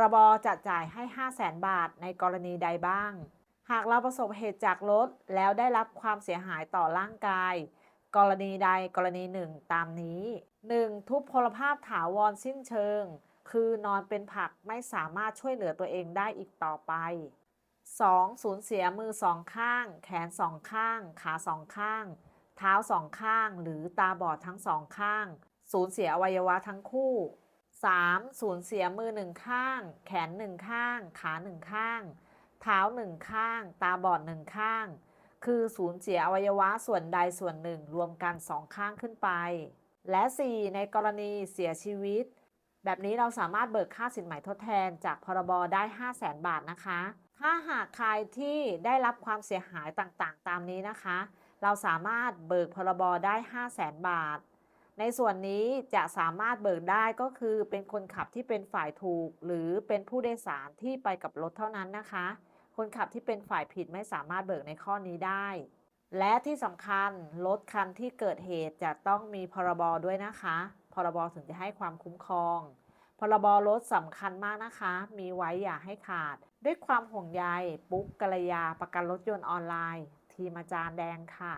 รบจะจ่ายให้ 5 0 0แสนบาทในกรณีใดบ้าง หากเราประสบเหตุจากรถแล้วได้รับความเสียหายต่อร่างกาย กรณีใดกรณีหนึ่งตามนี้ 1. ทุพพลภาพถาวรสิ้นเชิง คือนอนเป็นผักไม่สามารถช่วยเหลือตัวเองได้อีกต่อไป 2. สูญเสียมือสองข้าง แขนสองข้าง ขาสองข้าง เท้าสองข้าง หรือตาบอดทั้งสองข้าง สูญเสียอวัยวะทั้งคู่ 3. สูญเสียมือหนึ่งข้าง แขนหนึ่งข้าง ขาหนึ่งข้าง เท้าหนึ่งข้าง ตาบอดหนึ่งข้าง คือสูญเสียอวัยวะส่วนใดส่วนหนึ่งรวมกันสองข้างขึ้นไป และ 4. ในกรณีเสียชีวิต แบบนี้เราสามารถเบิกค่าสินใหม่ทดแทนจากพรบได้ 5 0 0แสนบาทนะคะ ถ้าหากใครที่ได้รับความเสียหายต่างๆ ตามนี้นะคะ เราสามารถเบิกพรบได้ 5 0 0แสนบาท ในส่วนนี้จะสามารถเบิกได้ก็คือเป็นคนขับที่เป็นฝ่ายถูก หรือเป็นผู้โดยสารที่ไปกับรถเท่านั้นนะคะ คนขับที่เป็นฝ่ายผิดไม่สามารถเบิกในข้อนี้ได้ และที่สำคัญรถคันที่เกิดเหตุจะต้องมีพรบด้วยนะคะ พรบถึงจะให้ความคุ้มครอง พรบรถสำคัญมากนะคะ มีไว้อย่าให้ขาด ด้วยความห่วงใยปุ๊กกัลยาประกันรถยนต์ออนไลน์ ทีมอาจารย์แดงค่ะ